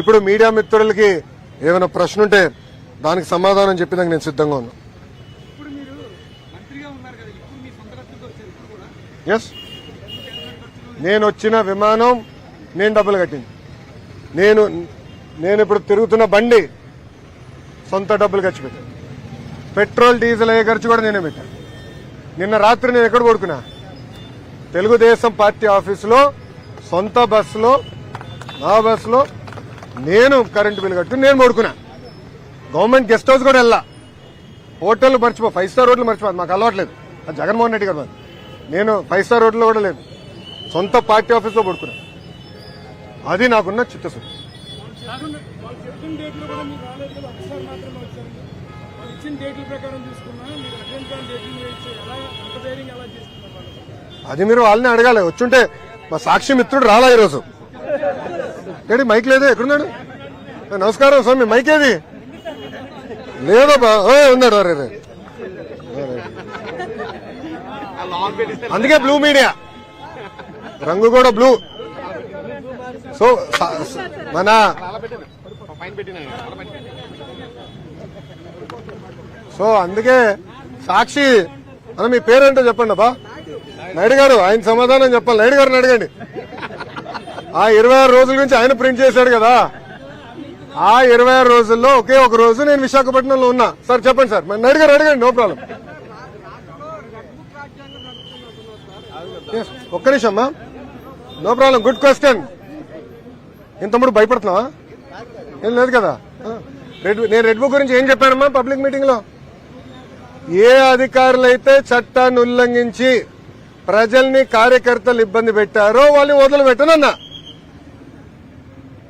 ఇప్పుడు మీడియా మిత్రులకి ఏమైనా ప్రశ్న ఉంటే దానికి సమాధానం చెప్పేదానికి నేను సిద్ధంగా ఉన్నా. ఎస్ నేను వచ్చిన విమానం నేను డబ్బులు కట్టింది. నేను నేను ఇప్పుడు తిరుగుతున్న బండి సొంత డబ్బులు ఖర్చు పెట్టాను పెట్రోల్ డీజిల్ అయ్యే ఖర్చు కూడా నేనే పెట్టాను నిన్న రాత్రి నేను ఎక్కడ పడుకున్నా? తెలుగుదేశం పార్టీ ఆఫీసులో సొంత బస్సులో నా బస్సులో నేను కరెంటు బిల్లు కట్టుకుని నేను పడుకున్నా. గవర్నమెంట్ గెస్ట్ హౌస్ కూడా వెళ్ళా. హోటల్ మర్చిపో ఫైవ్ స్టార్ హోటల్ మర్చిపో మాకు అలవాట్లేదు. అది జగన్మోహన్ రెడ్డి గారు నేను ఫైవ్ స్టార్ హోటల్లో కూడా లేదు. సొంత పార్టీ ఆఫీస్లో పడుకున్నా. అది నాకున్న చిత్తశుద్ధి. అది మీరు వాళ్ళని అడగాలి. వచ్చుంటే మా సాక్షి మిత్రుడు రాలా ఈరోజు. ఏడి మైక్ లేదే? ఎక్కడున్నాడు? నమస్కారం స్వామి మైక్ ఏది? లేదబ్బా. ఓ, ఉన్నాడు అరే రే. అందుకే బ్లూ మీడియా. రంగు కూడా బ్లూ. సో మన సో అందుకే సాక్షి అని మీ పేరేంటో చెప్పండి అబ్బా నాయుడు గారు ఆయన సమాధానం చెప్పాలి. నాయుడు గారిని అడగండి. ఆ ఇరవై ఆరు రోజుల నుంచి ఆయన ప్రింట్ చేశాడు కదా. ఆ ఇరవై ఆరు రోజుల్లో ఒకే ఒక రోజు నేను విశాఖపట్నంలో ఉన్నా. సార్ చెప్పండి సార్. మరి అడిగారు అడగండి నో ప్రాబ్లం. ఒక్క నిమిషం అమ్మా. No problem good question. ఇంతముడు భయపడుతున్నావా? ఏం లేదు కదా. రెడ్ నేను రెడ్ బుక్ గురించి ఏం చెప్పానమ్మా పబ్లిక్ మీటింగ్లో ఏ అధికారులైతే చట్టాన్ని ఉల్లంఘించి ప్రజల్ని కార్యకర్తలు ఇబ్బంది పెట్టారో వాళ్ళని వదిలిపెట్టనన్నా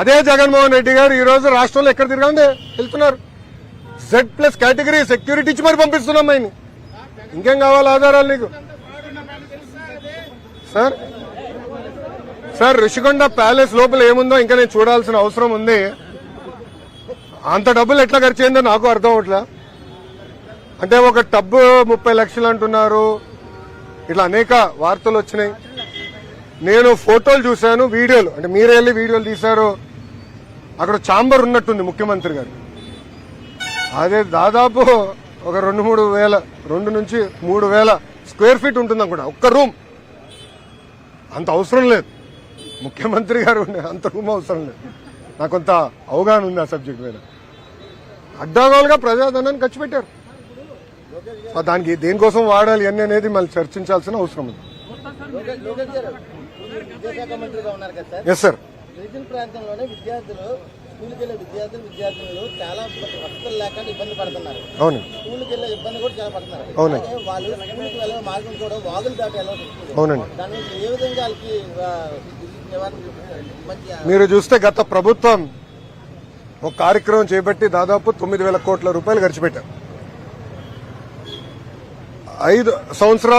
అదే జగన్మోహన్ రెడ్డి గారు ఈ రోజు రాష్ట్రంలో ఎక్కడ తిరగండి వెళ్తున్నారు. జెడ్ ప్లస్ కేటగిరీ సెక్యూరిటీ ఇచ్చి మరి పంపిస్తున్నాం ఆయన ఇంకేం కావాలి ఆధారాలు నీకు? సార్ సార్ ఋషికొండ ప్యాలెస్ లోపల ఏముందో ఇంకా నేను చూడాల్సిన అవసరం ఉంది. అంత డబ్బులు ఎట్లా ఖర్చు అయిందో నాకు అర్థం అవట్లా. అంటే ఒక టబ్బు ముప్పై లక్షలు అంటున్నారు. ఇట్లా అనేక వార్తలు వచ్చినాయి. నేను ఫోటోలు చూశాను వీడియోలు. అంటే మీరే వెళ్ళి వీడియోలు తీశారు? అక్కడ చాంబర్ ఉన్నట్టుంది ముఖ్యమంత్రి గారు. అదే దాదాపు ఒక రెండు మూడు వేల రెండు నుంచి మూడు వేల స్క్వేర్ ఫీట్ ఉంటుంది అనుకుంటా ఒక్క రూమ్. అంత అవసరం లేదు. ముఖ్యమంత్రి గారు ఉండే అంత రూమ్ అవసరం లేదు. నాకు కొంత అవగాహన ఉంది ఆ సబ్జెక్ట్ మీద. అడ్డాగోలుగా ప్రజాధనాన్ని ఖర్చు పెట్టారు. సో దానికి దేనికోసం వాడాలి అని అనేది మళ్ళీ చర్చించాల్సిన అవసరం ఉంది. విద్యాశాఖ మంత్రిగా ఉన్నారు కదా సార్? ఎస్ సార్ గిరిజన ప్రాంతంలోనే విద్యార్థులు స్కూల్కి వెళ్ళే విద్యార్థులు విద్యార్థినులు చాలా వసతులు లేకుండా ఇబ్బంది పడుతున్నారు. అవును. స్కూల్కి వెళ్ళే ఇబ్బంది కూడా చాలా పడుతున్నారు. అవునండి. వాళ్ళు స్కూల్కి వెళ్ళే మార్గం కూడా వాగులు దాటి అవునండి. దాని ఏ విధంగా వాళ్ళకి మీరు చూస్తే గత ప్రభుత్వం ఒక కార్యక్రమం చేపట్టి దాదాపు తొమ్మిది వేల కోట్ల రూపాయలు ఖర్చు పెట్టారు. ఐదు సంవత్సరాలు